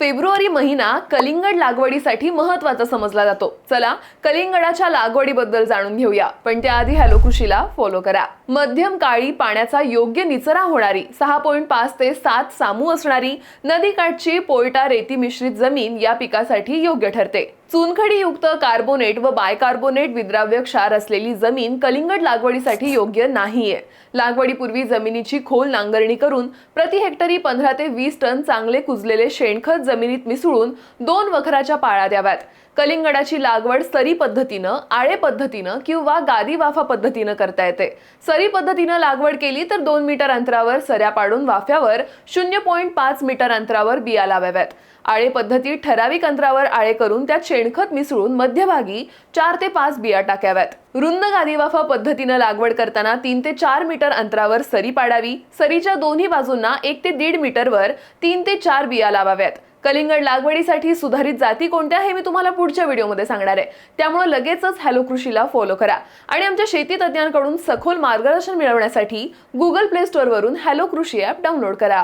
February महिना कलिंगड लागवडीसाठी महत्त्वाचा समजला जातो. चला कलिंगडाच्या लागवडीबद्दल जाणून घेऊया. पण त्याआधी हॅलो कृषीला फॉलो करा. मध्यम काळी पाण्याचा योग्य निचरा होणारी सहा पॉईंट पाच ते सात सामू असणारी नदीकाठची पोयटा रेती मिश्रित जमीन या पिकासाठी योग्य ठरते. चुनखडीयुक्त कार्बोनेट व बायकार्बोनेट विद्राव्य क्षार असलेली जमीन कलिंगड लागवडीसाठी योग्य नाहीये. लागवडीपूर्वी जमिनीची खोल नांगरणी करून प्रति हेक्टरी पंधरा ते वीस टन चांगले कुजलेले शेणखत जमिनीत मिसळून दोन वखराच्या पाळ्या द्याव्यात. कलिंगडाची लागवड सरी पद्धतीनं आळे पद्धतीनं किंवा गादी वाफा पद्धतीनं करता येते. सरी पद्धतीनं लागवड केली तर दोन मीटर अंतरावर सऱ्या पाडून वाफ्यावर शून्य पॉईंट पाच मीटर अंतरावर बिया लावाव्यात. आळे पद्धती ठराविक अंतरावर आळे करून त्यात शेणखत मिसळून मध्यभागी चार ते पाच बिया टाकाव्यात. रुंद गादीवाफा पद्धतीनं लागवड करताना तीन ते चार मीटर अंतरावर सरी पाडावी सरीच्या दोन्ही बाजूंना एक ते दीड मीटरवर तीन ते चार बिया लावाव्यात. कलिंगड लागवडीसाठी सुधारित जाती कोणत्या हे मी तुम्हाला पुढच्या व्हिडिओमध्ये सांगणार आहे. त्यामुळे लगेचच हॅलो कृषीला फॉलो करा. आणि आमच्या शेती तज्ज्ञांकडून सखोल मार्गदर्शन मिळवण्यासाठी गुगल प्ले स्टोअरवरून हॅलो कृषी ॲप डाउनलोड करा.